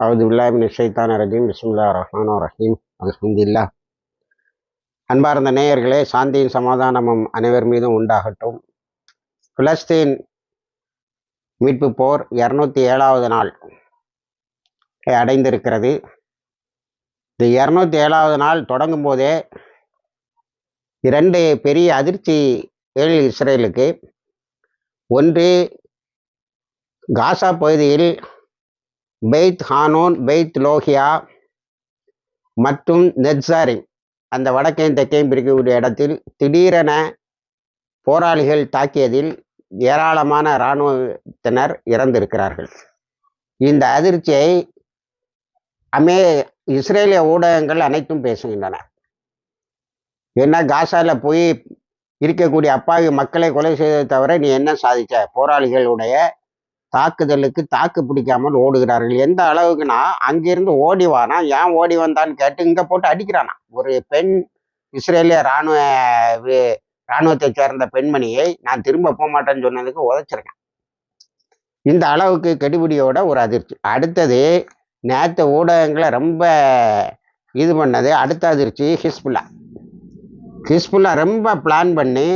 அவது உல்லாமின் ஷைத்தான ரஜீம் பிஸ்முல்லா ரஹ்மான் ரஹீம். அலமதுல்லா அன்பார்ந்த நேயர்களே சாந்தியும் சமாதானமும் அனைவர் மீதும் உண்டாகட்டும். பிலஸ்தீன் மீட்பு போர் இரநூத்தி ஏழாவது நாள் அடைந்திருக்கிறது. இந்த இரநூத்தி ஏழாவது நாள் தொடங்கும் போதே இரண்டு பெரிய அதிர்ச்சி ஏழு இஸ்ரேலுக்கு. ஒன்று காசா பகுதியில் பெய்த் ஹானோன் பெய்த் லோகியா மற்றும் நெட்சாரி. அந்த வடக்கையும் தெற்கையும் பிரிக்கக்கூடிய இடத்தில் திடீரென போராளிகள் தாக்கியதில் ஏராளமான இராணுவத்தினர் இறந்திருக்கிறார்கள். இந்த அதிர்ச்சியை அமே இஸ்ரேலிய ஊடகங்கள் அனைத்தும் பேசுகின்றன. என்ன காசாவில் போய் இருக்கக்கூடிய அப்பாவி மக்களை கொலை செய்ததை தவிர நீ என்ன சாதிச்ச? போராளிகளுடைய தாக்குதலுக்கு தாக்கு பிடிக்காமல் ஓடுகிறார்கள். எந்த அளவுக்குன்னா அங்கிருந்து ஓடி வானா ஏன் ஓடி வந்தான்னு கேட்டு இங்கே போட்டு அடிக்கிறானா. ஒரு பெண் இஸ்ரேலிய இராணுவ இராணுவத்தை சேர்ந்த பெண்மணியை நான் திரும்ப போக மாட்டேன்னு சொன்னதுக்கு உதச்சிருக்கேன். இந்த அளவுக்கு கெடுபிடியோட ஒரு அதிர்ச்சி. அடுத்தது நேற்று ஊடகங்களை ரொம்ப இது பண்ணது அடுத்த அதிர்ச்சி ஹிஸ்புல்லா. ஹிஸ்புல்லா ரொம்ப பிளான் பண்ணி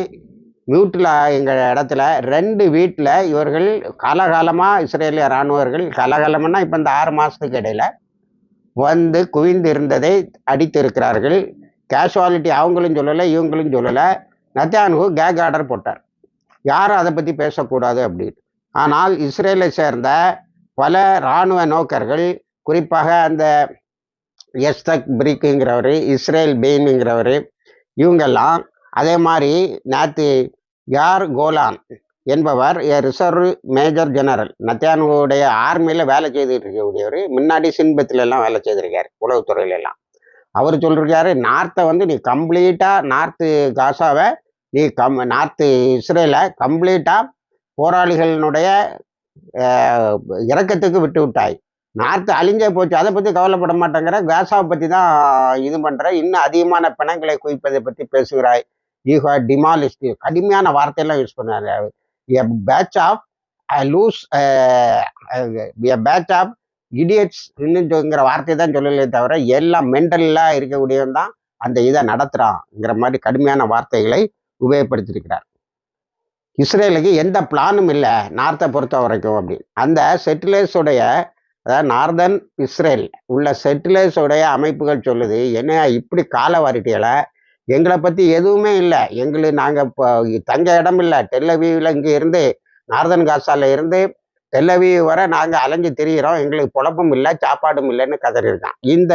வீட்டில் எங்கள் இடத்துல ரெண்டு வீட்டில் இவர்கள் காலகாலமாக இஸ்ரேலிய இராணுவர்கள் காலகாலம்னா இப்போ இந்த ஆறு மாதத்துக்கு இடையில் வந்து குவிந்து இருந்ததை அடித்திருக்கிறார்கள். கேஷுவாலிட்டி அவங்களும் சொல்லலை இவங்களும் சொல்லலை. நத்தியானு கேக் ஆர்டர் போட்டார். யாரும் அதை பற்றி பேசக்கூடாது அப்படின்னு. ஆனால் இஸ்ரேலை சேர்ந்த பல இராணுவ நோக்கர்கள் குறிப்பாக அந்த எஸ்தக் பிரிக்குங்கிறவர் இஸ்ரேல் பெயினுங்கிறவர் இவங்கெல்லாம் அதே மாதிரி நேற்று யார் கோலான் என்பவர் ரிசர்வ் மேஜர் ஜெனரல். நத்தியானுடைய ஆர்மியில் வேலை செய்துட்டு இருக்கக்கூடியவர் முன்னாடி சின்பத்திலெல்லாம் வேலை செய்திருக்கார் உளவுத்துறையிலெல்லாம். அவர் சொல்லியிருக்காரு நார்த்தை வந்து நீ கம்ப்ளீட்டாக நார்த்து காசாவை நீ கம் நார்த்து இஸ்ரேலை கம்ப்ளீட்டாக போராளிகளினுடைய இறக்கத்துக்கு விட்டு விட்டாய். நார்த்து அழிஞ்சே போச்சு அதை பற்றி கவலைப்பட மாட்டேங்கிற காசாவை பற்றி தான் இது பண்ணுற இன்னும் அதிகமான பிணங்களை குவிப்பதை பற்றி பேசுகிறாய். யூ ஹேவ் டிமாலிஸ்ட் கடுமையான வார்த்தையெல்லாம் யூஸ் பண்ணாரு a batch of I loose a batch of idiots இன்னுங்கிற வார்த்தையை தான் சொல்லலே தவிர எல்லாம் மென்டலாக இருக்கக்கூடியவன் தான் அந்த இதை நடத்துகிறான்ங்கிற மாதிரி கடுமையான வார்த்தைகளை உபயோகப்படுத்தியிருக்கிறார். இஸ்ரேலுக்கு எந்த பிளானும் இல்லை நார்த்தை பொறுத்த வரைக்கும் அப்படின்னு. அந்த செட்டிலர்ஸுடைய அதாவது நார்தன் இஸ்ரேல் உள்ள செட்டிலர்ஸுடைய அமைப்புகள் சொல்லுது என்ன இப்படி கால வாரிட்டியலை எங்களை பற்றி எதுவுமே இல்லை. எங்களை நாங்கள் இப்போ தங்க இடம் இல்லை. டெல்லவியில் இங்கே இருந்து நார்தன் காசால இருந்து டெல்லவியூ வர நாங்கள் அலைஞ்சு திரிகிறோம் எங்களுக்கு குழப்பம் இல்லை சாப்பாடும் இல்லைன்னு கதறிருக்கான் இந்த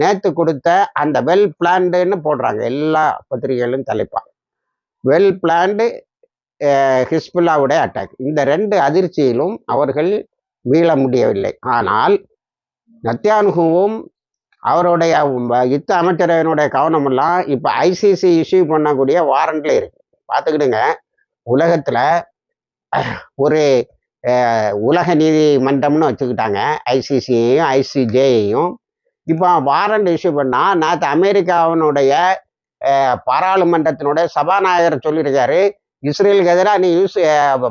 நேற்று கொடுத்த அந்த வெல் பிளான்டுன்னு போடுறாங்க. எல்லா பத்திரிகைகளும் தலைப்பாங்க வெல் பிளான்டு ஹிஸ்புல்லாவுடைய அட்டாக். இந்த ரெண்டு அதிர்ச்சியிலும் அவர்கள் மீள முடியவில்லை. ஆனால் நத்தியானுகுவும் அவருடைய யுத்த அமைச்சரவையினுடைய கவனமெல்லாம் இப்போ ஐசிசி இஷ்யூ பண்ணக்கூடிய வாரண்ட்ல இருக்கு. பார்த்துக்கிடுங்க உலகத்தில் ஒரு உலக நீதிமன்றம்னு வச்சுக்கிட்டாங்க. ஐசிசியையும் ஐசிஜேயையும் இப்போ வாரண்ட் இஷ்யூ பண்ணால் நேற்று அமெரிக்காவினுடைய பாராளுமன்றத்தினுடைய சபாநாயகர் சொல்லியிருக்காரு. இஸ்ரேலுக்கு எதிராக நீ யூஸ்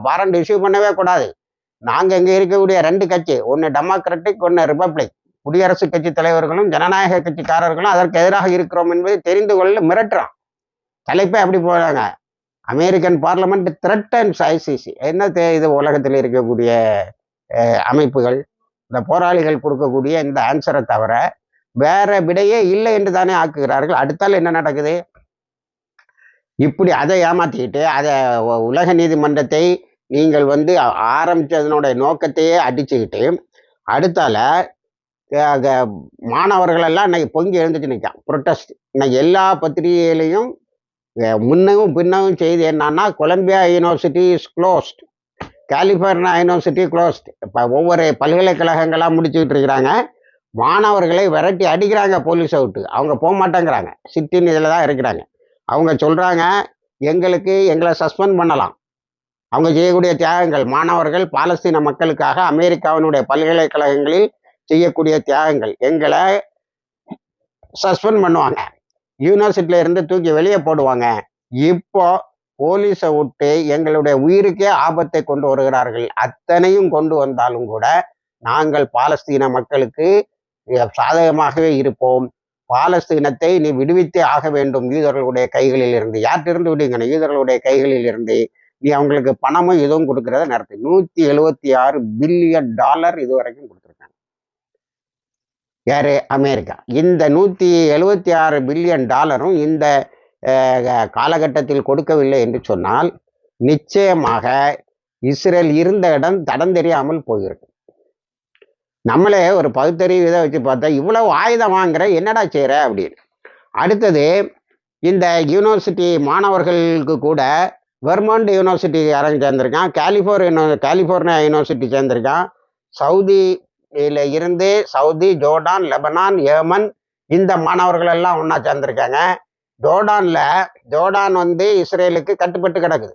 வாரண்ட் இஷ்யூ பண்ணவே கூடாது. நாங்கள் இங்கே இருக்கக்கூடிய ரெண்டு கட்சி ஒன்று டெமோக்ராட்டிக் ஒன்று ரிப்பப்ளிக் குடியரசு கட்சி தலைவர்களும் ஜனநாயக கட்சிக்காரர்களும் அதற்கு எதிராக இருக்கிறோம் என்பதை தெரிந்து கொள்ள மிரட்டுறான் தலைப்பே அப்படி போறாங்க. அமெரிக்கன் பார்லமெண்ட் த்ரெட்டன்ஸ் ஐசிசி என்ன தே இது உலகத்தில் இருக்கக்கூடிய அமைப்புகள்? இந்த போராளிகள் கொடுக்கக்கூடிய இந்த ஆன்சரை தவிர வேற விடையே இல்லை என்று தானே ஆக்குகிறார்கள். அடுத்தால் என்ன நடக்குது? இப்படி அதை ஏமாத்திக்கிட்டு அதை உலக நீதிமன்றத்தை நீங்கள் வந்து ஆரம்பித்ததனுடைய நோக்கத்தையே அடிச்சுக்கிட்டு அடுத்தால மாணவர்களெல்லாம் இன்னைக்கு பொங்கி எழுந்துட்டு நிற்கான் ப்ரொட்டஸ்ட் இன்னைக்கு எல்லா பத்திரிகையிலையும் முன்னவும் பின்னவும் செய்தி என்னன்னா Columbia university is closed California university closed இப்போ ஒவ்வொரு பல்கலைக்கழகங்களாக முடிச்சுக்கிட்டு இருக்கிறாங்க. மாணவர்களை விரட்டி அடிக்கிறாங்க போலீஸ் அவுட்டு அவங்க போக மாட்டேங்கிறாங்க. சிட்டின் இதில் தான் இருக்கிறாங்க. அவங்க சொல்கிறாங்க எங்களுக்கு எங்களை சஸ்பெண்ட் பண்ணலாம். அவங்க செய்யக்கூடிய தியாகங்கள் மாணவர்கள் பாலஸ்தீன மக்களுக்காக அமெரிக்காவினுடைய பல்கலைக்கழகங்களில் செய்யக்கூடிய தியாகங்கள். எங்களை சஸ்பெண்ட் பண்ணுவாங்க. யூனிவர்சிட்டியில இருந்து தூக்கி வெளியே போடுவாங்க. இப்போ போலீஸை விட்டு எங்களுடைய உயிருக்கே ஆபத்தை கொண்டு வருகிறார்கள். அத்தனையும் கொண்டு வந்தாலும் கூட நாங்கள் பாலஸ்தீன மக்களுக்கு சாதகமாகவே இருப்போம். பாலஸ்தீனத்தை நீ விடுவித்தே ஆக வேண்டும். யூதர்களுடைய கைகளில் இருந்து யார்கிட்ட விடுங்க யூதர்களுடைய கைகளில் இருந்து நீ அவங்களுக்கு பணமும் இதுவும் கொடுக்கறத நடத்து நூத்தி எழுவத்தி ஆறு பில்லியன் டாலர் இதுவரைக்கும் வரைக்கும் யாரு? அமெரிக்கா. இந்த நூற்றி எழுபத்தி ஆறு பில்லியன் டாலரும் இந்த காலகட்டத்தில் கொடுக்கவில்லை என்று சொன்னால் நிச்சயமாக இஸ்ரேல் இருந்த இடம் தடம் தெரியாமல் போயிருக்கு நம்மளே ஒரு பகுத்தறிவு இதை வச்சு பார்த்தா இவ்வளவு ஆயுதம் வாங்குற என்னடா செய்கிற அப்படின்னு. அடுத்தது இந்த யூனிவர்சிட்டி மாணவர்களுக்கு கூட வெர்மாண்ட் யூனிவர்சிட்டி யாரும் சேர்ந்திருக்கான் கலிஃபோர்னியா கலிஃபோர்னியா யூனிவர்சிட்டி சேர்ந்திருக்கான் சவுதி இருந்து சவுதி ஜோர்டான் லெபனான் ஏமன் இந்த மாணவர்கள் எல்லாம் ஒன்றா சேர்ந்துருக்காங்க. ஜோர்டானில் ஜோர்டான் வந்து இஸ்ரேலுக்கு கட்டுப்பட்டு கிடக்குது.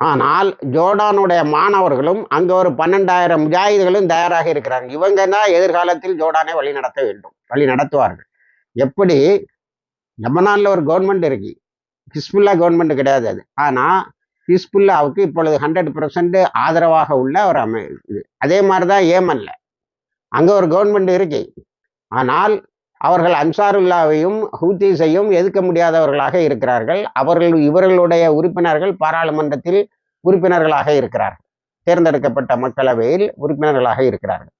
ஆனால் ஜோர்டானுடைய மாணவர்களும் அங்கே ஒரு பன்னெண்டாயிரம் முஜாஹிதுகளும் தயாராக இருக்கிறாங்க. இவங்க தான் எதிர்காலத்தில் ஜோர்டானை வழி நடத்த வேண்டும். வழி நடத்துவார்கள். எப்படி? லெபனானில் ஒரு கவர்மெண்ட் இருக்கு. ஹிஸ்புல்லா கவர்மெண்ட் கிடையாது அது. ஆனால் ஹிஸ்புல்லாவுக்கு இப்பொழுது ஹண்ட்ரட் பர்சன்ட் ஆதரவாக உள்ள ஒரு அமை இது. அதே மாதிரி தான் ஏமன்ல. அங்கே ஒரு கவர்மெண்ட் இருக்கு. ஆனால் அவர்கள் அன்சாருல்லாவையும் ஹூத்தீஸையும் எதிர்க்க முடியாதவர்களாக இருக்கிறார்கள். அவர்கள் இவர்களுடைய உறுப்பினர்கள் பாராளுமன்றத்தில் உறுப்பினர்களாக இருக்கிறார்கள். தேர்ந்தெடுக்கப்பட்ட மக்களவையில் உறுப்பினர்களாக இருக்கிறார்கள்.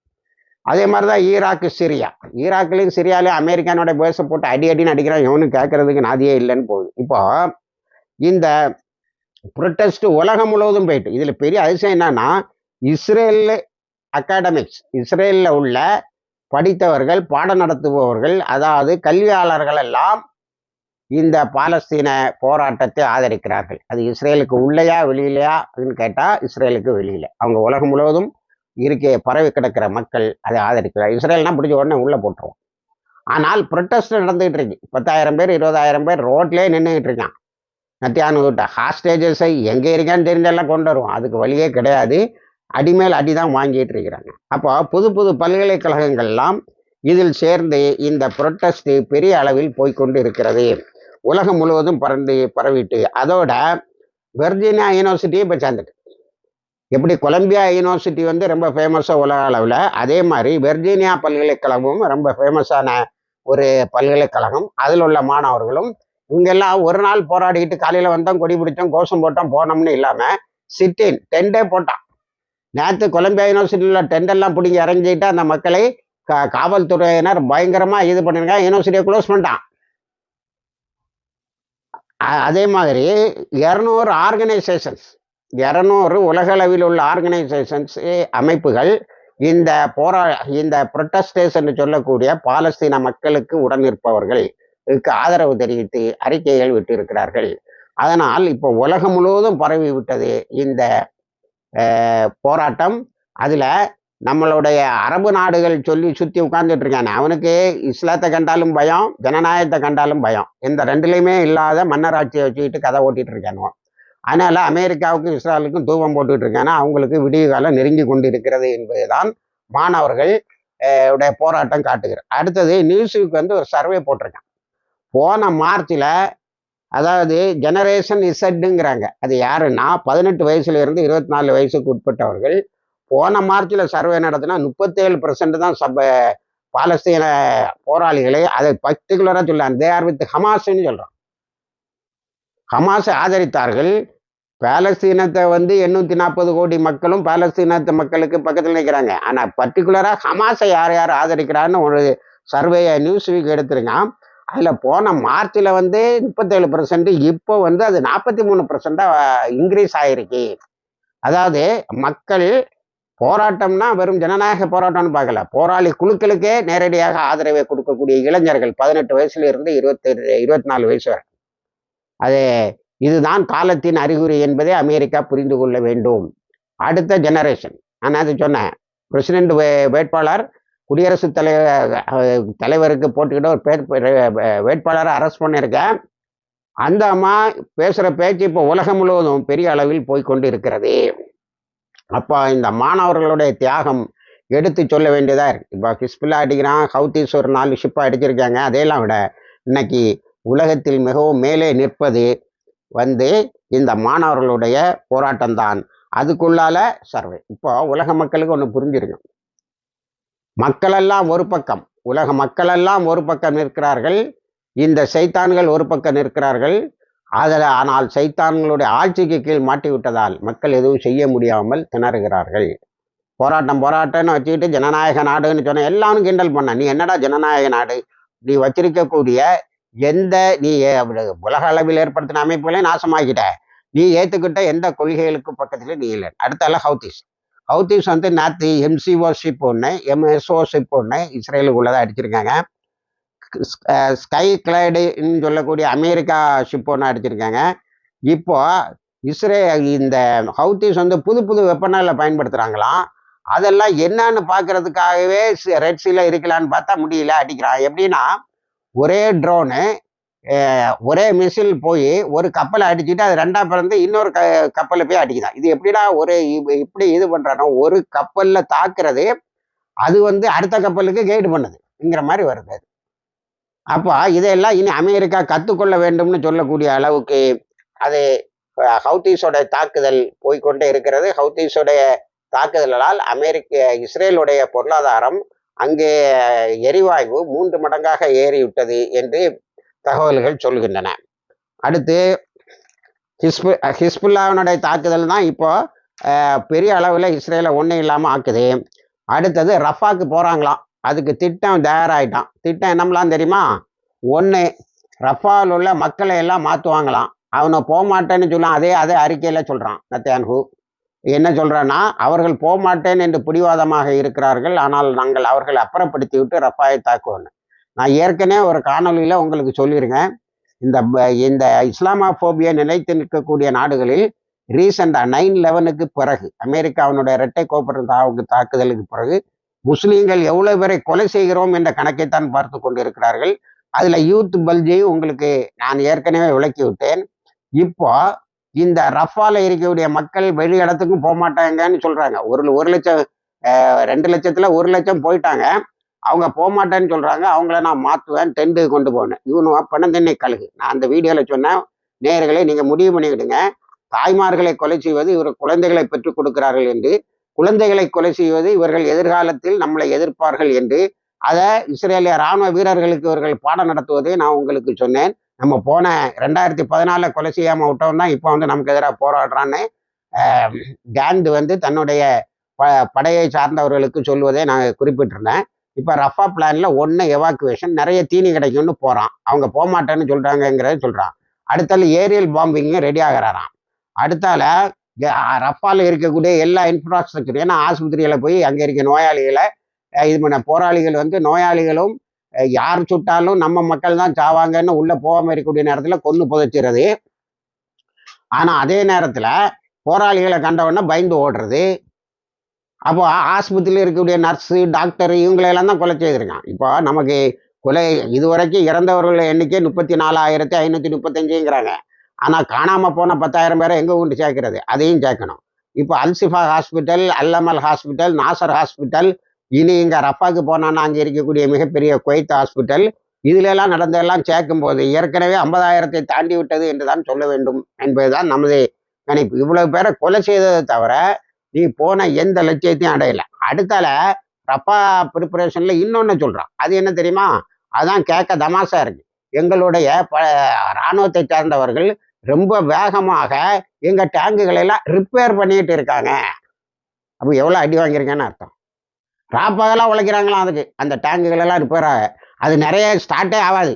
அதே மாதிரி தான் ஈராக்கு சிரியா. ஈராக்லையும் சிரியாலையும் அமெரிக்கானோட பேச போட்டு அடி அடின்னு அடிக்கிறான். எவனும் கேட்கறதுக்கு நாதியே இல்லைன்னு போகுது. இப்போ இந்த புரொட்டஸ்ட் உலகம் முழுவதும் போயிட்டு. இதில் பெரிய அதிசயம் என்னன்னா இஸ்ரேல் அகாடமிக்ஸ் இஸ்ரேலில் உள்ள படித்தவர்கள் பாடம் நடத்துபவர்கள் அதாவது கல்வியாளர்கள் எல்லாம் இந்த பாலஸ்தீன போராட்டத்தை ஆதரிக்கிறார்கள். அது இஸ்ரேலுக்கு உள்ளேயா வெளியிலையா அப்படின்னு கேட்டால் இஸ்ரேலுக்கு வெளியில. அவங்க உலகம் முழுவதும் இருக்க பரவி கிடக்கிற மக்கள் அதை ஆதரிக்கிறார் இஸ்ரேல்னா பிடிச்ச உடனே உள்ளே போட்டுருவோம். ஆனால் ப்ரொட்டஸ்ட் நடந்துகிட்டு இருக்கு. பத்தாயிரம் பேர் இருபதாயிரம் பேர் ரோட்லேயே நின்றுக்கிட்டு இருக்கான் நத்தியானு விட்ட ஹாஸ்டேஜஸை எங்கே இருக்கான்னு தெரிஞ்செல்லாம் கொண்டு வருவோம். அதுக்கு வழியே கிடையாது. அடிமேல் அடி தான் வாங்கிட்டு இருக்கிறாங்க. அப்போ புது புது பல்கலைக்கழகங்கள்லாம் இதில் சேர்ந்து இந்த புரொட்டஸ்ட் பெரிய அளவில் போய்க்கொண்டு இருக்கிறது. உலகம் முழுவதும் பறந்து பரவிட்டு அதோட வெர்ஜீனியா யூனிவர்சிட்டியும் இப்போ சேர்ந்துட்டு. எப்படி கொலம்பியா யூனிவர்சிட்டி வந்து ரொம்ப ஃபேமஸாக உலக அளவில் அதே மாதிரி வெர்ஜீனியா பல்கலைக்கழகமும் ரொம்ப ஃபேமஸான ஒரு பல்கலைக்கழகம். அதில் உள்ள மாணவர்களும் இவங்கெல்லாம் ஒரு நாள் போராடிக்கிட்டு காலையில் வந்தோம் கொடி பிடிச்சோம் கோஷம் போட்டோம் போனோம்னு இல்லாமல் சிட்டின் டென்டே போட்டான். நேற்று கொலம்பியா யூனிவர்சிட்டியில் டெண்டெல்லாம் பிடிங்கி இறங்கிட்டு அந்த மக்களை கா காவல்துறையினர் பயங்கரமாக இது பண்ணிருக்காங்க யூனிவர்சிட்டியை க்ளோஸ் பண்ணிட்டான். அதே மாதிரி இரநூறு ஆர்கனைசேஷன்ஸ் இரநூறு உலகளவில் உள்ள ஆர்கனைசேஷன்ஸ் அமைப்புகள் இந்த போரா இந்த ப்ரொட்டஸ்டேஷன் சொல்லக்கூடிய பாலஸ்தீன மக்களுக்கு உடன் இருப்பவர்கள் ஆதரவு தெரிவித்து அறிக்கைகள் விட்டிருக்கிறார்கள். அதனால் இப்போ உலகம் முழுவதும் பரவி விட்டது இந்த போராட்டம். அதில் நம்மளுடைய அரபு நாடுகள் சொல்லி சுற்றி உட்கார்ந்துட்டு இருக்கானே அவனுக்கு இஸ்லாத்தை கண்டாலும் பயம் ஜனநாயகத்தை கண்டாலும் பயம். இந்த ரெண்டுலையுமே இல்லாத மன்னராட்சியை வச்சுக்கிட்டு கதை ஓட்டிகிட்டு இருக்கானுவோ. அதனால் அமெரிக்காவுக்கும் இஸ்ரேலுக்கும் தூபம் போட்டுக்கிட்டு இருக்கானா அவங்களுக்கு விடியகாலம் நெருங்கி கொண்டு இருக்கிறது என்பதுதான் மாணவர்கள் உடைய போராட்டம் காட்டுகிறது. அடுத்தது நியூஸுக்கு வந்து ஒரு சர்வே போட்டிருக்கான். போன மார்ச்சில் அதாவது ஜெனரேஷன் இசட்டுங்கிறாங்க அது யாருன்னா பதினெட்டு வயசுல இருந்து இருபத்தி நாலு வயசுக்கு உட்பட்டவர்கள். போன மார்ச்சில் சர்வே நடத்தினா முப்பத்தேழு பர்சன்ட் தான் சப பாலஸ்தீன போராளிகளை அதை பர்டிகுலராக சொல்ல தே ஆர் வித் ஹமாஸ்ன்னு சொல்கிறோம் ஹமாஸை ஆதரித்தார்கள். பாலஸ்தீனத்தை வந்து எண்ணூற்றி நாற்பது கோடி மக்களும் பாலஸ்தீனத்து மக்களுக்கு பக்கத்தில் நிற்கிறாங்க ஆனால் பர்டிகுலராக ஹமாஸை யார் யார் ஆதரிக்கிறான்னு ஒரு சர்வே நியூஸ் வீக் எடுத்துருங்க அதில் போன மார்ச்சில் வந்து முப்பத்தேழு பர்சன்ட் இப்போ வந்து அது நாற்பத்தி மூணு பர்சன்டா இன்க்ரீஸ் ஆகிருக்கு அதாவது மக்கள் போராட்டம்னா வெறும் ஜனநாயக போராட்டம்னு பார்க்கல. போராளி குழுக்களுக்கே நேரடியாக ஆதரவை கொடுக்கக்கூடிய இளைஞர்கள் பதினெட்டு வயசுல இருந்து இருபத்தி இருபத்தி நாலு வயசு வரை. அது இதுதான் காலத்தின் அறிகுறி என்பதை அமெரிக்கா புரிந்து கொள்ள வேண்டும். அடுத்த ஜெனரேஷன் நான் அது சொன்னேன். பிரசிடென்ட் வேட்பாளர் குடியரசுத் தலைவர் தலைவருக்கு போட்டுக்கிட்ட ஒரு பேர் வேட்பாளரை அரெஸ்ட் பண்ணியிருக்கேன். அந்த அம்மா பேசுகிற பேச்சு இப்போ உலகம் முழுவதும் பெரிய அளவில் போய்க்கொண்டு இருக்கிறது. அப்போ இந்த மாணவர்களுடைய தியாகம் எடுத்து சொல்ல வேண்டியதாக இருக்குது இப்போ ஹிஸ்பில்லா அடிக்கிறான் ஹவுத்தீஸ் ஒரு நாலு ஷிப்பாக அடிச்சிருக்காங்க. அதையெல்லாம் விட இன்னைக்கு உலகத்தில் மிகவும் மேலே நிற்பது வந்து இந்த மாணவர்களுடைய போராட்டம்தான். அதுக்குள்ளால சர்வே இப்போ உலக மக்களுக்கு ஒன்று புரிஞ்சிருக்கும். மக்களெல்லாம் ஒரு பக்கம் உலக மக்களெல்லாம் ஒரு பக்கம் நிற்கிறார்கள் இந்த சைத்தான்கள் ஒரு பக்கம் நிற்கிறார்கள் அதில் ஆனால் சைத்தான்களுடைய ஆட்சிக்கு கீழ் மாட்டி விட்டதால் மக்கள் எதுவும் செய்ய முடியாமல் திணறுகிறார்கள். போராட்டம் போராட்டம்னு வச்சுக்கிட்டு ஜனநாயக நாடுன்னு சொன்ன எல்லாரும் கிண்டல் பண்ண நீ என்னடா ஜனநாயக நாடு? நீ வச்சிருக்கக்கூடிய எந்த நீ ஏ- உலக அளவில் ஏற்படுத்தின அமைப்புகளையும் நாசமாக்கிட்ட. நீ ஏற்றுக்கிட்ட எந்த கொள்கைகளுக்கு பக்கத்துல நீ இல்லை. அடுத்தால ஹவுதிஸ். ஹவுதிஸ் வந்து நேற்று எம்சிஓ ஷிப் ஒன்று எம்எஸ்ஓ ஷிப் ஒன்று தான் அடிச்சிருக்காங்க. ஸ்கை கிளைடுன்னு சொல்லக்கூடிய அமெரிக்கா ஷிப் ஒன்று அடிச்சிருக்காங்க. இப்போ இஸ்ரே இந்த ஹவுத்திஸ் வந்து புது புது வெப்பனால பயன்படுத்துகிறாங்களாம் அதெல்லாம் என்னன்னு பார்க்கறதுக்காகவே ரெட் சீல இருக்கலான்னு பார்த்தா முடியல அடிக்கிறான். எப்படின்னா ஒரே ட்ரோனு ஒரே மிசில் போய் ஒரு கப்பலை அடிச்சுட்டு அது ரெண்டா பிறந்து இன்னொரு க கப்பலை போய் அடிக்குதான் இது எப்படிடா ஒரு இப்படி இது பண்றானோ ஒரு கப்பலில் தாக்குறது அது வந்து அடுத்த கப்பலுக்கு கைடு பண்ணுதுங்கிற மாதிரி வருது அது. அப்போ இதெல்லாம் இனி அமெரிக்கா கற்றுக்கொள்ள வேண்டும்னு சொல்லக்கூடிய அளவுக்கு அது ஹவுத்தீஸோட தாக்குதல் போய்க்கொண்டே இருக்கிறது ஹவுத்தீஸோடைய தாக்குதலால் அமெரிக்க இஸ்ரேலுடைய பொருளாதாரம் அங்கே எரிவாயு மூன்று மடங்காக ஏறிவிட்டது என்று தகவல்கள் சொல்கின்றன. அடுத்து ஹிஸ்பு ஹிஸ்புல்லாவினுடைய தாக்குதல் தான் இப்போ பெரிய அளவில் இஸ்ரேலை ஒன்றும் இல்லாமல் ஆக்குது. அடுத்தது ரஃபாக்கு போகிறாங்களாம் அதுக்கு திட்டம் தயாராகிட்டான் திட்டம் என்னம்லாம் தெரியுமா? ஒன்று ரஃபாவில் உள்ள மக்களை எல்லாம் மாற்றுவாங்களாம் அவனை போக மாட்டேன்னு அதே அதே அறிக்கையில் சொல்கிறான் நத்தியான்ஹூ. என்ன சொல்கிறேன்னா அவர்கள் போக மாட்டேன் என்று பிடிவாதமாக இருக்கிறார்கள். ஆனால் நாங்கள் அவர்களை அப்புறப்படுத்தி விட்டு ரஃபாயை தாக்குவோன்னு நான் ஏற்கனவே ஒரு காணொளியில் உங்களுக்கு சொல்லியிருக்கேன். இந்த இந்த இஸ்லாமாஃபோபியா நிலைத்து நிற்கக்கூடிய நாடுகளில் ரீசெண்டாக நைன் லெவனுக்கு பிறகு அமெரிக்காவினுடைய இரட்டை கோபுரம் தாவுக்கு தாக்குதலுக்கு பிறகு முஸ்லீம்கள் எவ்வளோ பேரை கொலை செய்கிறோம் என்ற கணக்கைத்தான் பார்த்து கொண்டிருக்கிறார்கள். அதில் யூத் பல்ஜையும் உங்களுக்கு நான் ஏற்கனவே விளக்கி விட்டேன். இப்போ இந்த ரஃபால இருக்கக்கூடிய மக்கள் வெளி இடத்துக்கும் போக மாட்டாங்கன்னு சொல்றாங்க. ஒரு ஒரு லட்சம் ரெண்டு லட்சத்துல ஒரு லட்சம் போயிட்டாங்க. அவங்க போகமாட்டேன்னு சொல்கிறாங்க அவங்கள நான் மாற்றுவேன் டென்ட்டு கொண்டு போனேன் இவனு பணம் கழுகு? நான் அந்த வீடியோவில் சொன்னேன் நேர்களை நீங்கள் முடிவு பண்ணிக்கிடுங்க. தாய்மார்களை கொலை செய்வது இவர் குழந்தைகளை பெற்றுக் கொடுக்கிறார்கள் என்று. குழந்தைகளை கொலை செய்வது இவர்கள் எதிர்காலத்தில் நம்மளை எதிர்ப்பார்கள் என்று. அதை இஸ்ரேலிய இராணுவ வீரர்களுக்கு இவர்கள் பாடம் நடத்துவதை நான் உங்களுக்கு சொன்னேன். நம்ம போன ரெண்டாயிரத்தி பதினாலில் கொலை செய்யாமல் விட்டவன் தான் இப்போ வந்து நமக்கு எதிராக போராடுறான்னு கேண்டு வந்து தன்னுடைய ப படையை சார்ந்தவர்களுக்கு சொல்வதை நான் குறிப்பிட்டிருந்தேன். இப்போ ரஃபா பிளான்ல ஒன்று எவாக்குவேஷன் நிறைய தீனி கிடைக்கும்னு போகிறான் அவங்க போக மாட்டேன்னு சொல்றாங்கங்கிறத சொல்கிறான் அடுத்தால ஏரியல் பாம்பிங்கும் ரெடி ஆகிறாராம். அடுத்தால ரஃபாவில் இருக்கக்கூடிய எல்லா இன்ஃப்ராஸ்ட்ரக்சர் ஏன்னா ஆஸ்பத்திரியில் போய் அங்கே இருக்க நோயாளிகளை இது பண்ண போராளிகள் வந்து நோயாளிகளும் யார் சுட்டாலும் நம்ம மக்கள் தான் சாவாங்கன்னு உள்ளே போகாமல் இருக்கக்கூடிய நேரத்தில் கொன்று புதைச்சிறது ஆனால் அதே நேரத்தில் போராளிகளை கண்டவொடனே பயந்து ஓடுறது. அப்போ ஆஸ்பத்திரியில் இருக்கக்கூடிய நர்ஸு டாக்டர் இவங்களெல்லாம் தான் கொலை செய்திருக்கான். இப்போ நமக்கு கொலை இதுவரைக்கும் இறந்தவர்கள் எண்ணிக்கை முப்பத்தி நாலாயிரத்தி ஐநூற்றி முப்பத்தஞ்சுங்கிறாங்க. ஆனால் காணாமல் போன பத்தாயிரம் பேரை எங்கே கொண்டு சேர்க்கறது? அதையும் சேர்க்கணும் இப்போ Al Shifa hospital Al Amal hospital Nasser hospital இனி இங்கே ரப்பாக்கு போனான்னா அங்கே இருக்கக்கூடிய மிகப்பெரிய குவைத் ஹாஸ்பிட்டல் இதிலெல்லாம் நடந்தெல்லாம் நடந்ததெல்லாம் சேர்க்கும் போது ஏற்கனவே ஐம்பதாயிரத்தை தாண்டி விட்டது என்று தான் சொல்ல வேண்டும் என்பதுதான் நமது கணிப்பு இவ்வளவு பேரை கொலை செய்ததை தவிர நீ போன எந்த லட்சியத்தையும் அடையலை. அடுத்தால ரப்பா ப்ரிப்பரேஷன்ல இன்னொன்னு சொல்றான். அது என்ன தெரியுமா? அதான் கேட்க தமாசா இருக்கு. எங்களுடைய ப இராணுவத்தை சார்ந்தவர்கள் ரொம்ப வேகமாக எங்க டேங்குகளை எல்லாம் ரிப்பேர் பண்ணிட்டு இருக்காங்க. அப்போ எவ்வளோ அடி வாங்கியிருக்கேன்னு அர்த்தம். ராப்பாகலாம் உழைக்கிறாங்களாம் அதுக்கு. அந்த டேங்குகள் எல்லாம் ரிப்பேர் ஆக. அது நிறைய ஸ்டார்ட்டே ஆகாது.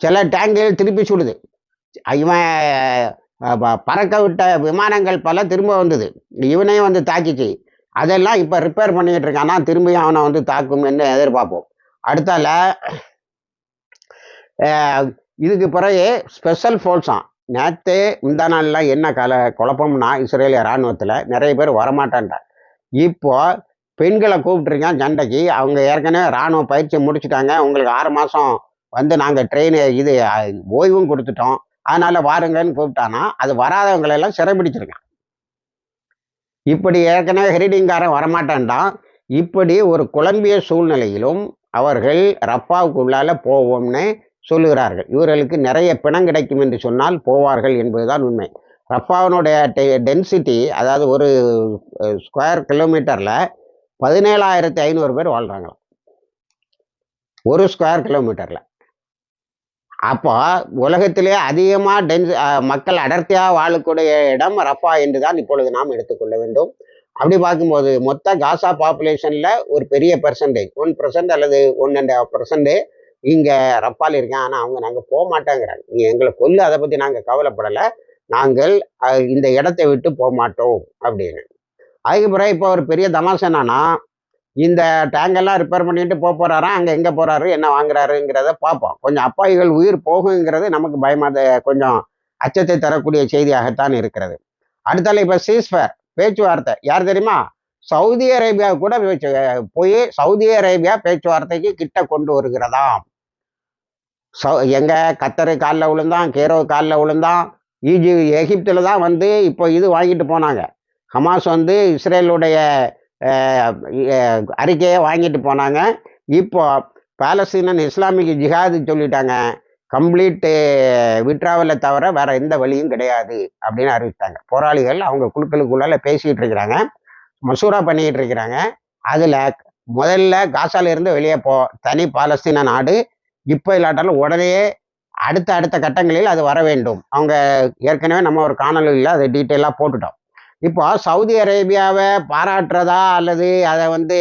சில டேங்குகள் திருப்பி சுடுது. இவன் பறக்க விட்ட விமானங்கள் பல திரும்ப வந்தது. இவனையும் வந்து தாக்கிச்சு அதெல்லாம் இப்போ ரிப்பேர் பண்ணிட்டு இருக்கான்னா திரும்பியும் அவனை வந்து தாக்கும் என்று எதிர்பார்ப்போம். அடுத்தால இதுக்கு பிறகு ஸ்பெஷல் ஃபோர்ஸாம் நேற்று இந்த நாள்லாம் என்ன கல குழப்பம்னா இஸ்ரேலிய இராணுவத்தில் நிறைய பேர் வரமாட்டான்ட்டாங்க இப்போ பெண்களை கூப்பிட்டுருக்கேன் சண்டைக்கு. அவங்க ஏற்கனவே இராணுவ பயிற்சி முடிச்சுட்டாங்க. உங்களுக்கு ஆறு மாதம் வந்து நாங்கள் ட்ரெயின் இது ஓய்வும் கொடுத்துட்டோம். அதனால வாருங்கன்னு கூப்பிட்டானா அது வராதவங்களை எல்லாம் சிறைபிடிச்சிருக்கான். இப்படி ஏற்கனவே ஹெரிடிங்காரன் வரமாட்டான்டான் இப்படி ஒரு குழம்பிய சூழ்நிலையிலும் அவர்கள் ரப்பாவுக்குள்ளால போவோம்னு சொல்லுகிறார்கள். இவர்களுக்கு நிறைய பிணம் கிடைக்கும் என்று சொன்னால் போவார்கள் என்பதுதான் உண்மை. ரப்பாவினுடைய டென்சிட்டி அதாவது ஒரு ஸ்கொயர் கிலோமீட்டரில் பதினேழாயிரத்தி ஐநூறு பேர் வாழ்கிறாங்களாம் ஒரு ஸ்கொயர் கிலோமீட்டரில். அப்போ உலகத்திலே அதிகமாக டென்ஸ் மக்கள் அடர்த்தியாக வாழக்கூடிய இடம் ரஃபா என்று தான் இப்பொழுது நாம் எடுத்துக்கொள்ள வேண்டும். அப்படி பார்க்கும்போது மொத்த காசா பாப்புலேஷனில் ஒரு பெரிய பெர்சன்டேஜ் ஒன் பர்சன்ட் அல்லது ஒன் அண்ட் ஹாஃப் பர்சன்ட் இங்கே ரப்பால் இருக்கேன் ஆனால் அவங்க நாங்கள் போக மாட்டேங்கிறாங்க. நீங்கள் எங்களை கொல்லு. அதை பற்றி நாங்கள் கவலைப்படலை. நாங்கள் இந்த இடத்தை விட்டு போக மாட்டோம் அப்படின்னு. அதுக்கு பிறகு இப்போ ஒரு பெரிய தமாஷ் என்னன்னா இந்த டேங்கெல்லாம் ரிப்பேர் பண்ணிட்டு போக போறாராம் அங்கே எங்கே போறாரு? என்ன வாங்குறாருங்கிறத பார்ப்போம். கொஞ்சம் அப்பாவிகள் உயிர் போகுங்கிறது நமக்கு பயமாக கொஞ்சம் அச்சத்தை தரக்கூடிய செய்தியாகத்தான் இருக்கிறது. அடுத்தால இப்போ சீஸ்ஃபேர் பேச்சுவார்த்தை. யார் தெரியுமா? சவுதி அரேபியா கூட போய் சவுதி அரேபியா பேச்சுவார்த்தைக்கு கிட்ட கொண்டு வருகிறதாம். சௌ எங்க? கத்தரு காலில் விழுந்தான் கேரோ காலில் விழுந்தான். ஈஜி எகிப்தில் தான் வந்து இப்போ இது வாங்கிட்டு போனாங்க. ஹமாஸ் வந்து இஸ்ரேலுடைய அறிக்கையை வாங்கிட்டு போனாங்க. இப்போ பாலஸ்தீனன் இஸ்லாமிக் ஜிஹாது சொல்லிட்டாங்க. கம்ப்ளீட்டு விட்ராவில் தவிர வேற எந்த வழியும் கிடையாது அப்படின்னு அறிவித்தாங்க போராளிகள் அவங்க குழுக்களுக்குள்ளால பேசிகிட்டு இருக்கிறாங்க. மசூரா பண்ணிக்கிட்டு இருக்கிறாங்க. அதில் முதல்ல காசாலிருந்து வெளியே போ தனி பாலஸ்தீன நாடு இப்போ இல்லாட்டாலும் உடனே அடுத்த அடுத்த கட்டங்களில் அது வர வேண்டும். அவங்க ஏற்கனவே நம்ம ஒரு காணொலியில் அதை டீட்டெயிலாக போட்டுட்டோம். இப்போ சவுதி அரேபியாவை பாராட்டுறதா அல்லது அதை வந்து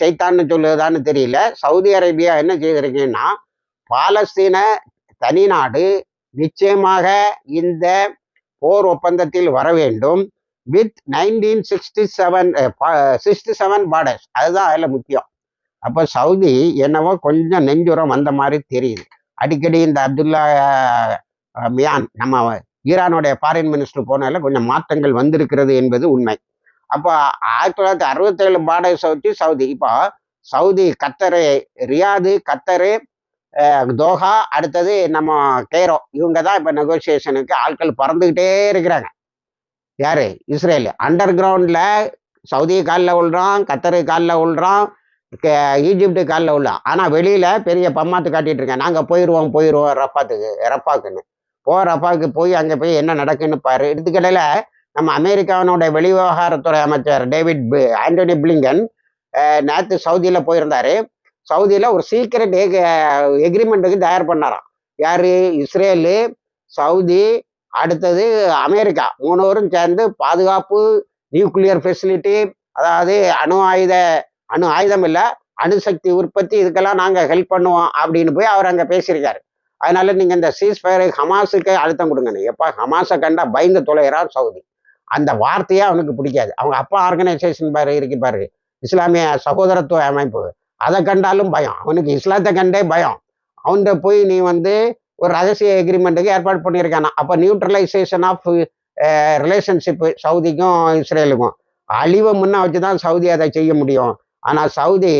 செய்தான்னு சொல்லுதான்னு சொல்லுறதான்னு தெரியல. சவுதி அரேபியா என்ன செய்திருக்கீங்கன்னா பாலஸ்தீன தனி நாடு நிச்சயமாக இந்த போர் ஒப்பந்தத்தில் வர வேண்டும். With nineteen sixty seven sixty seven borders அதுதான் அதில் முக்கியம். அப்போ சவுதி என்னவோ கொஞ்சம் நெஞ்சுரம் வந்த மாதிரி தெரியுது. அடிக்கடி இந்த அப்துல்லா மியான் நம்ம ஈரானுடைய ஃபாரின் மினிஸ்டர் போனால கொஞ்சம் மாற்றங்கள் வந்திருக்கிறது என்பது உண்மை. அப்போ ஆயிரத்தி தொள்ளாயிரத்தி அறுபத்தேழு பாடை சவுதி சவுதி. இப்போ Saudi Qatar Riyadh Qatar Doha அடுத்தது நம்ம கேரோ இவங்க தான் இப்போ நெகோசியேஷனுக்கு ஆட்கள் பறந்துக்கிட்டே இருக்கிறாங்க. யாரு? இஸ்ரேல். அண்டர் கிரவுண்டில் சவுதி காலில் விழுறான் கத்தரு காலில் விழுறான் கே- ஈஜிப்டு காலில் விழுறான் ஆனால் வெளியில் பெரிய பம்மாத்து காட்டிட்டு இருக்கேன் நாங்கள் போயிடுவோம் போயிடுவோம் ரப்பாத்துக்கு ரப்பாக்குன்னு போகிற அப்பாவுக்கு போய் அங்கே போய் என்ன நடக்குன்னு பாரு. எடுத்துக்கடையில் நம்ம அமெரிக்காவினுடைய வெளிவிவகாரத்துறை அமைச்சர் டேவிட் பி- ஆண்டனி பிளிங்கன் நேற்று சவுதியில் போயிருந்தார். சவுதியில் ஒரு சீக்கிரட் எக்ரிமெண்ட்டுக்கு தயார் பண்ணாராம். யார்? இஸ்ரேலு சவுதி அடுத்தது அமெரிக்கா. மூணோரும் சேர்ந்து பாதுகாப்பு நியூக்ளியர் ஃபெசிலிட்டி அதாவது அணு ஆயுத அணு ஆயுதம் இல்லை அணுசக்தி உற்பத்தி இதுக்கெல்லாம் நாங்கள் ஹெல்ப் பண்ணுவோம் அப்படின்னு போய் அவர் அங்கே பேசியிருக்காரு. அதனால நீங்கள் இந்த சீஸ் ஃபயர் ஹமாஸுக்கு அழுத்தம் கொடுங்க எப்பா ஹமாஸை கண்டா பயந்து தொலைகிறார் சவுதி. அந்த வார்த்தையே அவனுக்கு பிடிக்காது. அவங்க அப்பா ஆர்கனைசேஷன் பாரு இருக்கு பாரு. இஸ்லாமிய சகோதரத்துவ அமைப்பு. அதை கண்டாலும் பயம். அவனுக்கு இஸ்லாத்தை கண்டே பயம். அவன்கிட்ட போய் நீ வந்து ஒரு ரகசிய எக்ரிமெண்ட்டுக்கு ஏற்பாடு பண்ணியிருக்கானா? அப்போ நியூட்ரலைசேஷன் ஆஃப் ரிலேஷன்ஷிப்பு சவுதிக்கும் இஸ்ரேலுக்கும். அழிவை முன்ன வச்சு தான் சவுதி அதை செய்ய முடியும். ஆனால் சவுதி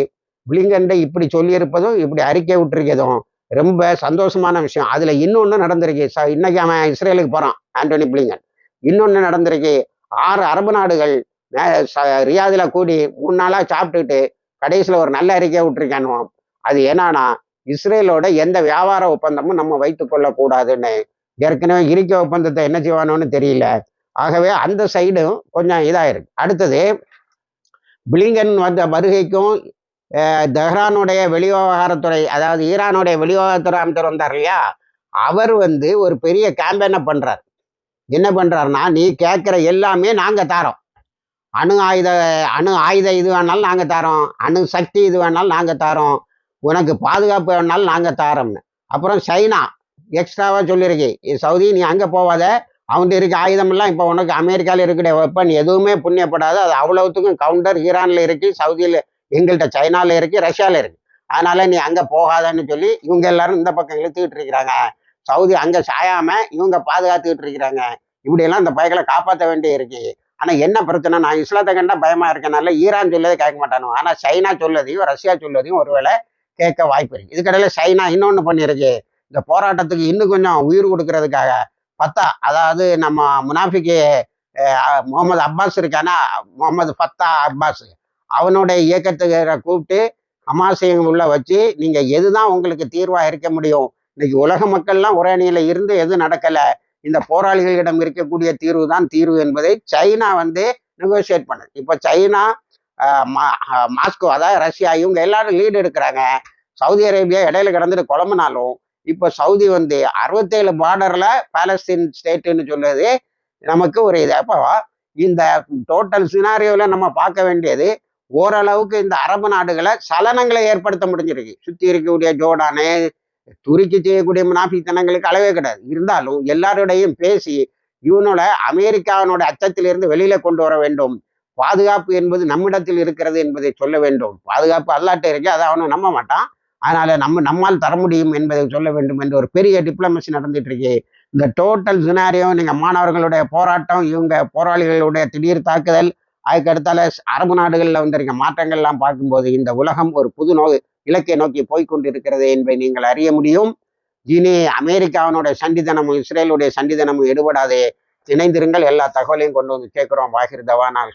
பிளிங்கண்டை இப்படி சொல்லியிருப்பதும் இப்படி அறிக்கை விட்டுருக்கதும் ரொம்ப சந்தோஷமான விஷயம். அதில் இன்னொன்று நடந்திருக்கு. ச இன்னைக்கு அவன் இஸ்ரேலுக்கு போகிறான் ஆண்டோனி பிளிங்கன். இன்னொன்று நடந்திருக்கு. ஆறு அரபு நாடுகள் ரியாதில் கூடி மூணு நாளாக சாப்பிட்டுக்கிட்டு கடைசியில் ஒரு நல்ல அறிக்கையை விட்டுருக்கானுவோம் அது என்னன்னா இஸ்ரேலோட எந்த வியாபார ஒப்பந்தமும் நம்ம வைத்துக் கொள்ளக்கூடாதுன்னு. ஏற்கனவே இருக்க ஒப்பந்தத்தை என்ன செய்வானோன்னு தெரியல. ஆகவே அந்த சைடும் கொஞ்சம் இதாயிருக்கு. அடுத்தது பிளிங்கன் வந்த வருகைக்கும் தெஹ்ரானுடைய வெளிவிவகாரத்துறை அதாவது ஈரானுடைய வெளிவிவகாரத்துறை அமைச்சர் வந்தார் இல்லையா? அவர் வந்து ஒரு பெரிய கேம்பெயினை பண்ணுறார் என்ன பண்றாருன்னா நீ கேட்குற எல்லாமே நாங்கள் தாரோம். அணு ஆயுத அணு ஆயுத இது வேணாலும் நாங்கள் தாரோம். அணு சக்தி இது வேணாலும் நாங்கள் தாரோம். உனக்கு பாதுகாப்பு வேணாலும் நாங்கள் தாரோம்னு. அப்புறம் சைனா எக்ஸ்ட்ராவாக சொல்லியிருக்கு. சவுதி நீ அங்கே போவாத. அவன்கிட்ட இருக்க ஆயுதமெல்லாம் இப்போ உனக்கு அமெரிக்காவில் இருக்கிற வெப்பன் எதுவுமே புண்ணியப்படாது. அது அவ்வளவுத்துக்கும் கவுண்டர் ஈரானில் இருக்கு சவுதியில் எங்கள்கிட்ட சைனால இருக்கு ரஷ்யால இருக்கு. அதனால நீ அங்க போகாதன்னு சொல்லி இவங்க எல்லாரும் இந்த பக்கம் இழுத்துக்கிட்டு இருக்கிறாங்க. சவுதி அங்க சாயாம இவங்க பாதுகாத்துக்கிட்டு இருக்கிறாங்க. இப்படியெல்லாம் இந்த பயங்களை காப்பாற்ற வேண்டிய இருக்கு. ஆனா என்ன பிரச்சனை? நான் இஸ்லாத்தை கண்டா பயமா இருக்கனால ஈரான் சொல்லதை கேட்க மாட்டானு ஆனா சைனா சொல்லதையும் ரஷ்யா சொல்லதையும் ஒருவேளை கேட்க வாய்ப்பு இருக்கு. இதுக்கடையில சைனா இன்னொன்னு பண்ணியிருக்கு. இந்த போராட்டத்துக்கு இன்னும் கொஞ்சம் உயிர் கொடுக்கறதுக்காக. பத்தா அதாவது நம்ம முனாஃபிக்கு முகமது அப்பாஸ் இருக்கானா? Mohammed Fatah Abbas. அவனுடைய இயக்கத்துக்கு கூப்பிட்டு அமாசையம் உள்ள வச்சு நீங்க எதுதான் உங்களுக்கு தீர்வா இருக்க முடியும்? இன்னைக்கு உலக மக்கள்லாம் ஒரே அணியில இருந்து எது நடக்கல? இந்த போராளிகளிடம் இருக்கக்கூடிய தீர்வு தான் தீர்வு என்பதை சைனா வந்து நெகோசியேட் பண்ணுது. இப்போ சைனா மா- மாஸ்கோ அதாவது ரஷ்யா இவங்க எல்லாரும் லீடு எடுக்கிறாங்க. சவுதி அரேபியா இடையில கிடந்துட்டு குழம்புனாலும் இப்போ சவுதி வந்து அறுபத்தேழு பார்டர்ல பாலஸ்தீன் ஸ்டேட்டுன்னு சொல்லுது. நமக்கு ஒரு இது. அப்போ இந்த டோட்டல் சினாரியோவில் நம்ம பார்க்க வேண்டியது ஓரளவுக்கு இந்த அரபு நாடுகளை சலனங்களை ஏற்படுத்த முடிஞ்சிருக்கு. சுற்றி இருக்கக்கூடிய ஜோர்டானு துருக்கி செய்யக்கூடிய முனாஃபித்தனங்களுக்கு அளவே கிடையாது. இருந்தாலும் எல்லாரோடையும் பேசி இவனோட அமெரிக்காவினோட அச்சத்திலிருந்து வெளியில கொண்டு வர வேண்டும். பாதுகாப்பு என்பது நம்மிடத்தில் இருக்கிறது என்பதை சொல்ல வேண்டும். பாதுகாப்பு அல்லாட்ட இருக்கு அதை அவனும் நம்ப மாட்டான். அதனால நம்ம நம்மால் தர முடியும் என்பதை சொல்ல வேண்டும் என்று ஒரு பெரிய டிப்ளமசி நடந்துட்டு இருக்கு. இந்த டோட்டல் சினாரியோ நீங்க மாணவர்களுடைய போராட்டம் இவங்க போராளிகளுடைய திடீர் தாக்குதல் அதுக்கு அடுத்தால அரபு நாடுகளில் வந்திருக்க மாற்றங்கள்லாம் பார்க்கும்போது இந்த உலகம் ஒரு புது நோ இலக்கை நோக்கி போய்க்கொண்டிருக்கிறது என்பதை நீங்கள் அறிய முடியும். இனி அமெரிக்காவினுடைய சண்டிதனமும் இஸ்ரேலுடைய சண்டிதனமும் எடுபடாதே. இணைந்திருங்கள் எல்லா தகவலையும் கொண்டு வந்து சேர்க்கிறோம் வாகிர் தவா நான்